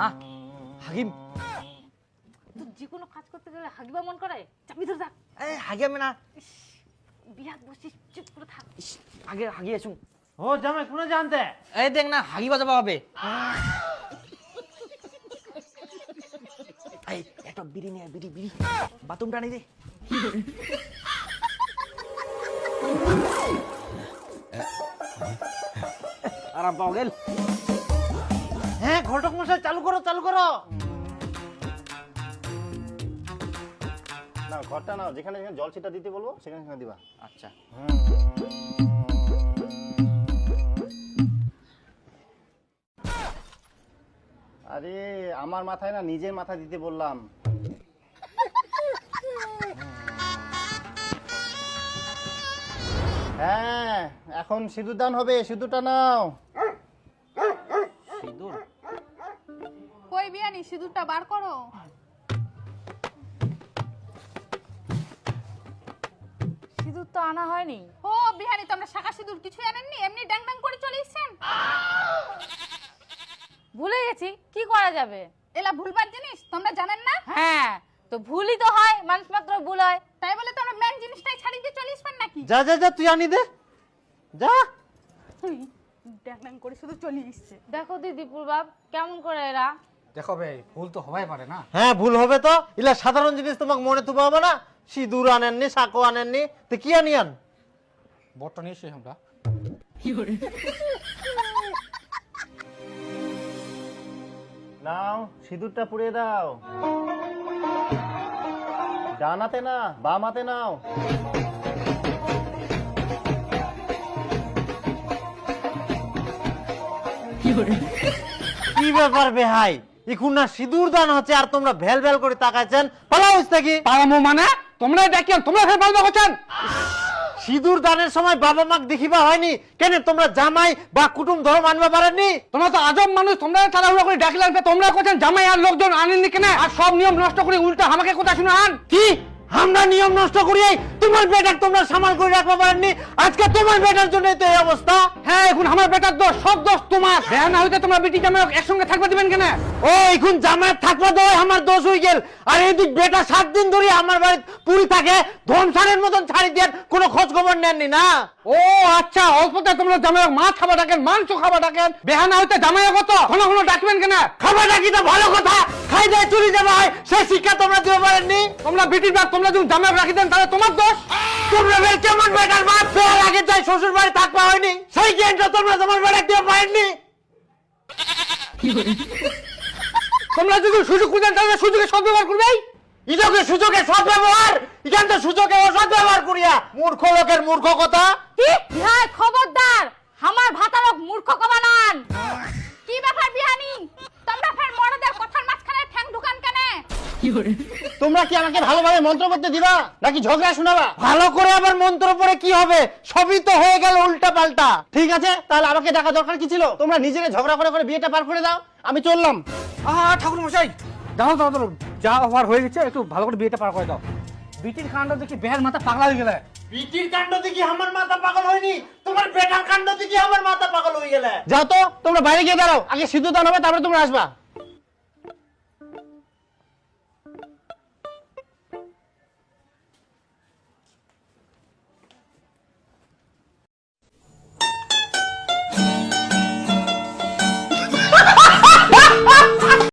মা হাগিম। যে কোনো কাজ করতে গেলে হাগিবা মন করে চাপি ধরে থাক এই হাগিয়ামে না। বিরাট বসিস চুপ করে থাক। আগে হাগিয়ে আসুন ও জামাই কোনে জানতে? এই দেখ না হাগি বাজাবা হবে এই একটা বিড়ি নিয়ে বিড়ি বিড়ি। বাথরুমটা নেই দে। আরাম পাও গেল। হ্যাঁ ঘটক মশাই চালু করো চালু করো। না ঘরটা নাও যেখানে যেখানে জল ছিটা দিতে বলব সেখানে সেখানে দিবা। আচ্ছা। আরে আমার মাথায় না নিজের মাথা দিতে বললাম। হ্যাঁ এখন সিঁদুর দান হবে সিঁদুরটা নাও। বিয়ানি সিঁদুরটা বার করো। সিঁদুর তো আনা হয়নি। ও বিহানি তোমরা শাখা সিঁদুর কিছুই আনেননি? এমনি ড্যাং ড্যাং করে চলে এসছেন? ভুলে গেছি কি করা যাবে? এলা ভুলবার জিনিস তোমরা জানেন না? হ্যাঁ তো ভুলই তো হয় মানুষ মাত্র ভুল হয়। তাই বলে তোমরা মেন জিনিসটাই ছাড়িয়ে দিয়ে চলে আসবেন নাকি? যা যা যা তুই আনি দে। যা। ড্যাং ড্যাং করে শুধু চলে এসছে। দেখো দিদি পূর্বাব কেমন করে এরা? দেখো ভাই ভুল তো হবাই পারে না। হ্যাঁ ভুল হবে তো? ইলা সাধারণ জিনিস তোমাকে মনে তো পাবো না? সিঁদুর আনেননি সাঁকো আনেননি তো কি আনিয়ান বটটা নিয়ে এসে আমরা। নাও সিঁদুরটা পুড়িয়ে দাও। ডানাতে না বামাতে নাও। কি ব্যাপার বেহাই এখন না সিঁদুর দান হচ্ছে আর তোমরা ভেল ভেল করে পালাও কি পারামো মানে? তোমরা দেখিয়ান তোমরা ফের করছেন সিঁদুর দানের সময় বাবা মাকে দেখিবা হয়নি। কেন তোমরা জামাই বা কুটুম ধর্ম আনবা পারেননি? তোমরা তো আজব মানুষ তোমরা তাড়াহুড়ো করে ডাকলেন তোমরা করছেন জামাই আর লোকজন আনেননি কেন? আর সব নিয়ম নষ্ট করে উল্টা আমাকে কথা শুনে আন। কি? আমরা নিয়ম নষ্ট করিয়াই তোমার বেটাক তোমরা সামাল করে রাখবা পারেননি। আজকে তোমার বেটার জন্য তো এই অবস্থা। হ্যাঁ এখন আমার বেটার দোষ সব দোষ তোমার। দেয়া না হইতে তোমরা বেটি জামাই একসঙ্গে থাকবে দিবেন কেন? ও এখন জামাই থাকবা তো আমার দোষ হয়ে গেল। আর এদিক বেটা সাত দিন ধরে আমার বাড়িতে পুরি থাকে ধনসারের মতন ছাড়ি দেন কোনো খোঁজ খবর নেননি না? ও আচ্ছা অল্পতে তোমরা জামাই মাছ খাবার ডাকেন মাংস খাবার ডাকেন। বেহানা হইতে জামাই কত ঘন ঘন ডাকবেন কেন? খাবারটা কি তো ভালো কথা। খাই দেয় চুরি যাওয়া হয় সেই শিক্ষা তোমরা দিতে পারেননি। তোমরা বেটির বাপ তোমরা যদি জামাই রাখি দেন তাহলে তোমার দোষ। তোমরা বের কেমন বেটার মা ফেরার আগে যাই শ্বশুর বাড়ি থাকবা হয়নি। সেই জ্ঞানটা তোমরা তোমার বেটাক দিয়ে পাইনি তোমরা যদি সুযোগ খুঁজেন, তাহলে সুযোগে সদ্ব্যবহার করবে ইজকে সুযোগে সদ্ব্যবহার ব্যবহার ইখান তো সুযোগে অসদ্ব্যবহার করিয়া মূর্খ লোকের মূর্খ কথা। কি? তোমরা কি আমাকে ভালোভাবে মন্ত্র করতে দিবা? নাকি ঝগড়া শোনাবা? ভালো করে আবার মন্ত্র পড়ে কি হবে? সবই তো হয়ে গেল উল্টা পাল্টা ঠিক আছে তাহলে আমাকে ডাকা দরকার কি ছিল? তোমরা নিজেকে ঝগড়া করে করে বিয়েটা পার করে দাও আমি চললাম। আহা ঠাকুর মশাই দাঁড়াও দাঁড়াও দাঁড়াও। যা হওয়ার হয়ে গেছে একটু ভালো করে বিয়েটা পার করে দাও। বিটির কাণ্ড দেখি বেহের মাথা পাগলা হয়ে গেলে। বিটির কাণ্ড দেখি আমার মাথা পাগল হয়নি। তোমার বেটার কাণ্ড দেখি আমার মাথা পাগল হয়ে গেলে। যাও তো তোমরা বাইরে গিয়ে দাঁড়াও। আগে সিদ্ধ দান হবে তারপরে তোমরা আসবা।